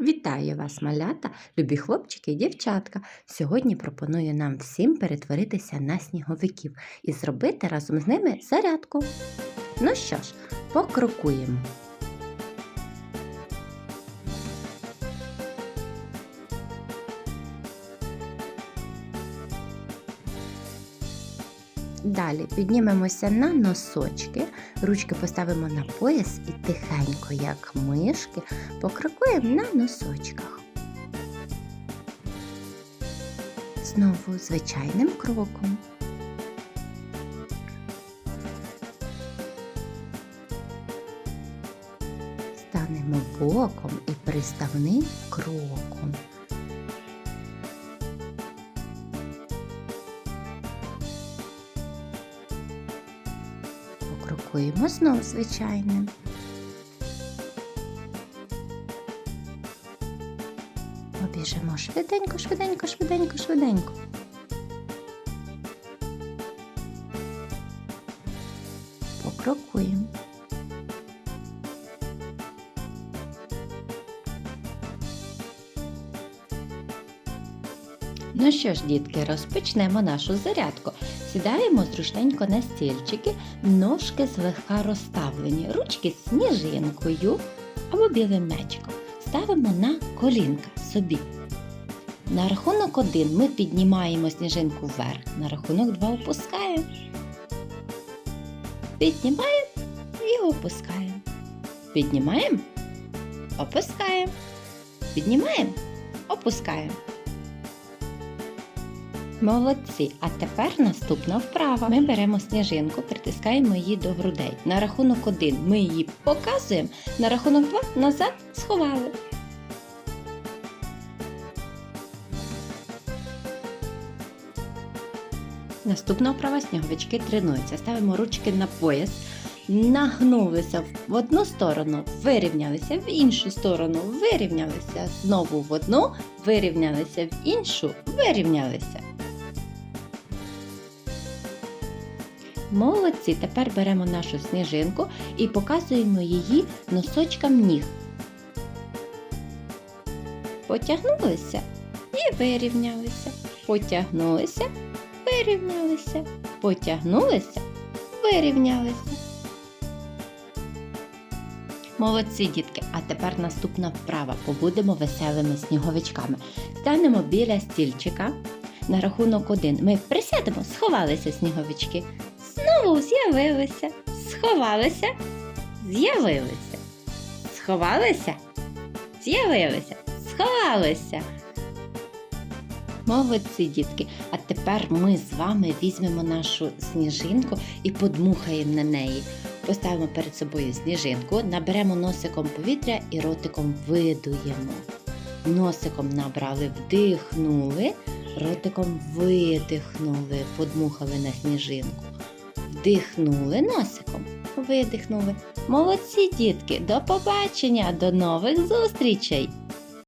Вітаю вас, малята, любі хлопчики і дівчатка. Сьогодні пропоную нам всім перетворитися на сніговиків і зробити разом з ними зарядку. Ну що ж, покрокуємо. Далі піднімемося на носочки, ручки поставимо на пояс і тихенько, як мишки, покрокуємо на носочках. Знову звичайним кроком. Станемо боком і приставним кроком. Покрокуємо знов звичайним. Обіжемо швиденько, швиденько, швиденько, швиденько. Покрокуємо. Ну що ж, дітки, розпочнемо нашу зарядку. Сідаємо зручненько на стільчики, ножки злегка розставлені, ручки сніжинкою або білим м'ячиком. Ставимо на колінка собі. На рахунок один ми піднімаємо сніжинку вверх, на рахунок два опускаємо. Піднімаємо і опускаємо. Піднімаємо, опускаємо. Піднімаємо, опускаємо. Молодці! А тепер наступна вправа. Ми беремо сніжинку, притискаємо її до грудей. На рахунок один ми її показуємо, на рахунок два назад сховали. Наступна вправа сніговички тренуються. Ставимо ручки на пояс, нагнулися в одну сторону, вирівнялися в іншу сторону, вирівнялися знову в одну, вирівнялися в іншу, вирівнялися. Молодці, тепер беремо нашу сніжинку і показуємо її носочкам ніг. Потягнулися і вирівнялися. Потягнулися, вирівнялися. Потягнулися, вирівнялися. Молодці, дітки, а тепер наступна вправа. Побудемо веселими сніговичками. Станемо біля стільчика. На рахунок один ми присядемо, сховалися сніговички. Знову з'явилися, сховалися, з'явилися, сховалися, з'явилися, сховалися. Молодці, дітки. А тепер ми з вами візьмемо нашу сніжинку і подмухаємо на неї. Поставимо перед собою сніжинку, наберемо носиком повітря і ротиком видуємо. Носиком набрали, вдихнули, ротиком видихнули, подмухали на сніжинку. Вдихнули носиком, видихнули. Молодці, дітки! До побачення, до нових зустрічей!